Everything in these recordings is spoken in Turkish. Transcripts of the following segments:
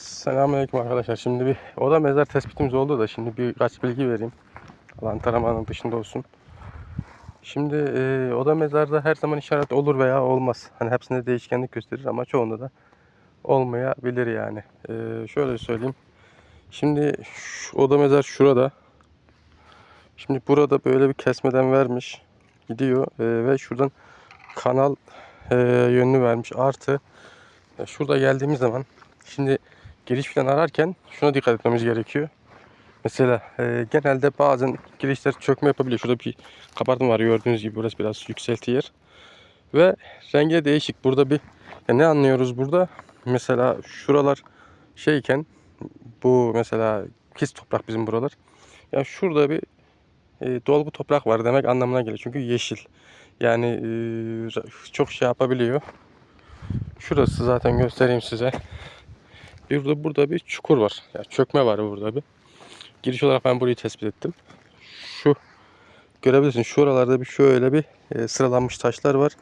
Selamünaleyküm arkadaşlar. Şimdi bir oda mezar tespitimiz oldu da şimdi birkaç bilgi vereyim. Alan taramanın dışında olsun. Şimdi e, oda mezarda her zaman işaret olur veya olmaz. Hani hepsinde değişkenlik gösterir ama çoğunda da olmayabilir yani. E, şöyle söyleyeyim. Şimdi şu oda mezar şurada. Şimdi burada böyle bir kesmeden vermiş. Gidiyor e, ve şuradan kanal e, yönünü vermiş. Artı e, şurada geldiğimiz zaman şimdi giriş falan ararken şuna dikkat etmemiz gerekiyor. Mesela e, genelde bazen girişler çökme yapabiliyor. Şurada bir kabartma var gördüğünüz gibi burası biraz yükselti yer. Ve rengi de değişik. Burada bir ya ne anlıyoruz burada? Mesela şuralar şeyken bu mesela pis toprak bizim buralar. Ya şurada bir e, dolgu toprak var demek anlamına geliyor. Çünkü yeşil. Yani e, çok şey yapabiliyor. Şurası zaten göstereyim size. Bir de burada bir çukur var. Yani çökme var burada bir. Giriş olarak ben burayı tespit ettim. Şu görebilirsin şuralarda bir şöyle bir e, sıralanmış taşlar var.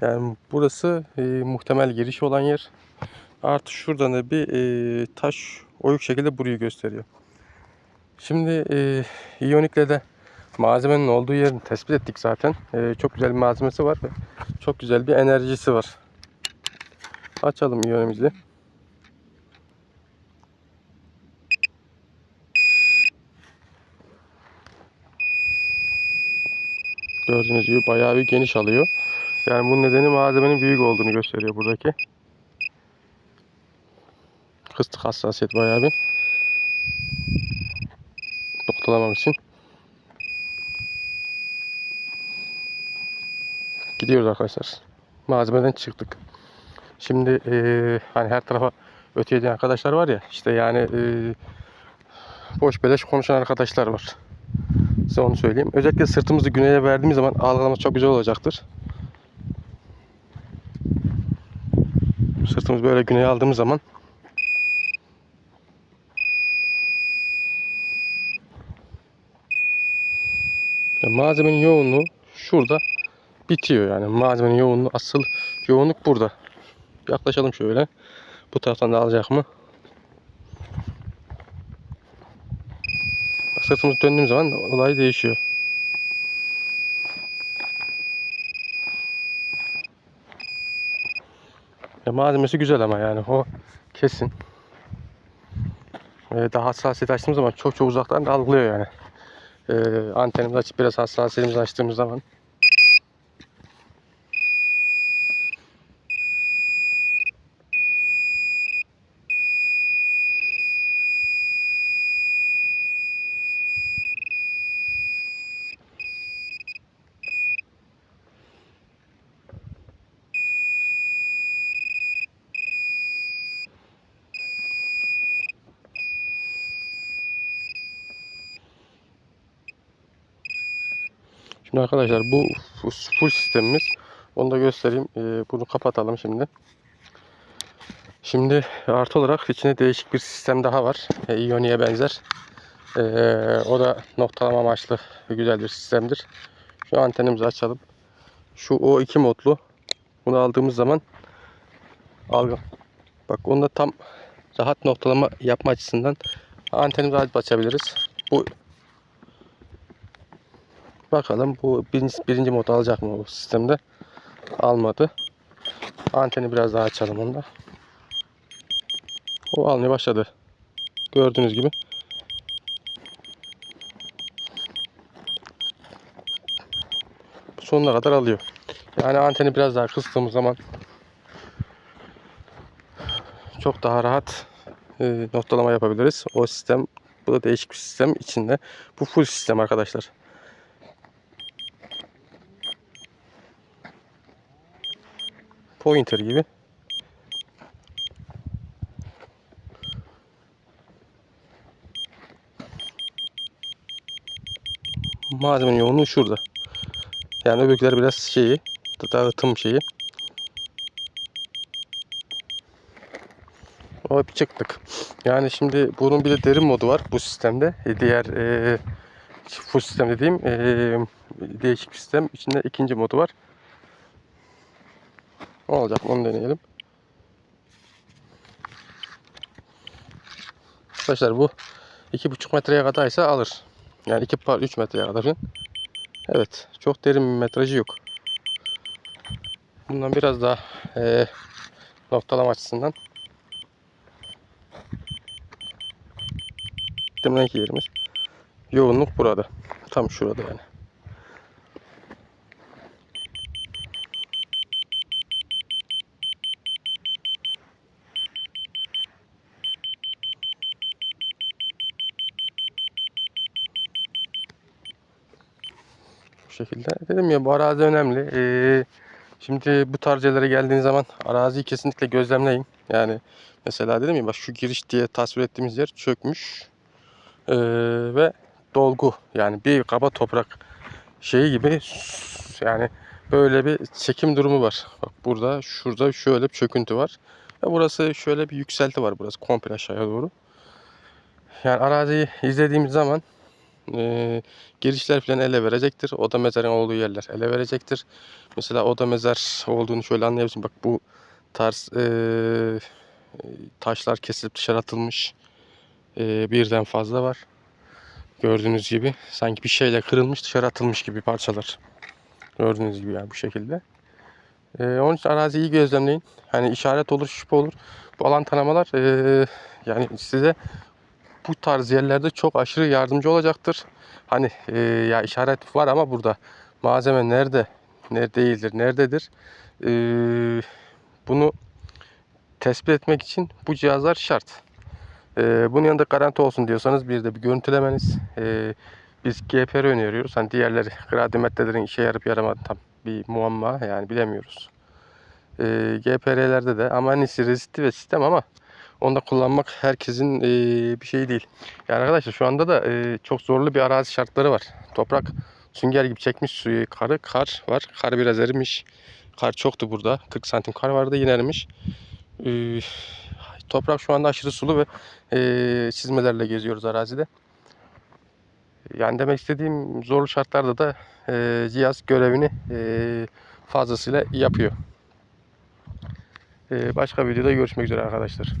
Yani burası e, muhtemel giriş olan yer. Artı şuradan da bir e, taş oyuk şekilde burayı gösteriyor. Şimdi e, iyonikle de malzemenin olduğu yerini tespit ettik zaten. E, çok güzel bir malzemesi var ve çok güzel bir enerjisi var. Açalım iyonimizi. Gördüğünüz gibi bayağı bir geniş alıyor. Yani bunun nedeni malzemenin büyük olduğunu gösteriyor buradaki. Fıstık hassasiyet bayağı bir. Noktalamam için. Gidiyoruz arkadaşlar. Malzemeden çıktık. Şimdi eee, hani her tarafa öteye arkadaşlar var ya işte yani eee, boş beleş konuşan arkadaşlar var. Size onu söyleyeyim. Özellikle sırtımızı güneye verdiğimiz zaman algılamamız çok güzel olacaktır. Sırtımızı böyle güneye aldığımız zaman malzemenin yoğunluğu şurada bitiyor yani. Malzemenin yoğunluğu asıl yoğunluk burada. Yaklaşalım şöyle. Bu taraftan da alacak mı? Bak Sırtımız döndüğüm zaman olay değişiyor. Ya malzemesi güzel ama yani o kesin. Ee, daha hassasiyet açtığımız zaman çok çok uzaktan algılıyor yani. Ee, antenimizi açıp biraz hassasiyetimizi açtığımız zaman Şimdi arkadaşlar bu full sistemimiz. Onu da göstereyim. Ee, bunu kapatalım şimdi. Şimdi artı olarak içinde değişik bir sistem daha var. E, Ioni'ye benzer. Ee, o da noktalama amaçlı güzel bir sistemdir. Şu antenimizi açalım. Şu O2 modlu. Bunu aldığımız zaman algı. Bak onda tam rahat noktalama yapma açısından antenimizi açabiliriz. Bu Bakalım bu birinci, birinci mod alacak mı bu sistemde? Almadı. Anteni biraz daha açalım onda. O almaya başladı. Gördüğünüz gibi. Sonuna kadar alıyor. Yani anteni biraz daha kıstığımız zaman çok daha rahat e, noktalama yapabiliriz. O sistem bu da değişik bir sistem içinde. Bu full sistem arkadaşlar. Pointer gibi. Malzemenin yoğunluğu şurada. Yani öbürküler biraz şeyi, dağıtım şeyi. O bir çıktık. Yani şimdi bunun bir de derin modu var bu sistemde. E, Diğer e, full sistem dediğim e, değişik sistem. İçinde ikinci modu var. Olacak onu deneyelim. Arkadaşlar bu 2,5 metreye kadarsa alır. Yani 2 par 3 metreye kadar. Evet. Çok derin bir metrajı yok. Bundan biraz daha eee noktalama açısından Deminki yerimiz. Yoğunluk burada. Tam şurada yani. Şekilde. Dedim ya bu arazi önemli. Ee, şimdi bu tarz yerlere geldiğiniz zaman araziyi kesinlikle gözlemleyin. Yani mesela dedim ya bak şu giriş diye tasvir ettiğimiz yer çökmüş. Ee, ve dolgu yani bir kaba toprak şeyi gibi yani böyle bir çekim durumu var. Bak burada şurada şöyle bir çöküntü var. Ve burası şöyle bir yükselti var burası komple aşağıya doğru. Yani araziyi izlediğimiz zaman e, girişler falan ele verecektir. Oda mezarın olduğu yerler ele verecektir. Mesela oda mezar olduğunu şöyle anlayabilirsin. Bak bu tarz e, taşlar kesilip dışarı atılmış. E, birden fazla var. Gördüğünüz gibi sanki bir şeyle kırılmış dışarı atılmış gibi parçalar. Gördüğünüz gibi yani bu şekilde. Ee, onun için araziyi iyi gözlemleyin. Hani işaret olur, şüphe olur. Bu alan tanımalar ee, yani size bu tarz yerlerde çok aşırı yardımcı olacaktır. Hani ee, ya işaret var ama burada malzeme nerede, nerede değildir, nerededir? Ee, bunu tespit etmek için bu cihazlar şart. Ee, bunun yanında garanti olsun diyorsanız bir de bir görüntülemeniz. Ee, biz GPR öneriyoruz. Hani diğerleri gradimetrelerin işe yarıp yaramadı tam bir muamma yani bilemiyoruz. Ee, GPR'lerde de ama iyisi rezistli ve sistem ama onu da kullanmak herkesin bir şeyi değil. Yani arkadaşlar şu anda da çok zorlu bir arazi şartları var. Toprak sünger gibi çekmiş suyu karı kar var. Kar biraz erimiş. Kar çoktu burada. 40 santim kar vardı yine erimiş. Toprak şu anda aşırı sulu ve çizmelerle geziyoruz arazide. Yani demek istediğim zorlu şartlarda da e, cihaz görevini e, fazlasıyla yapıyor. Başka videoda görüşmek üzere arkadaşlar.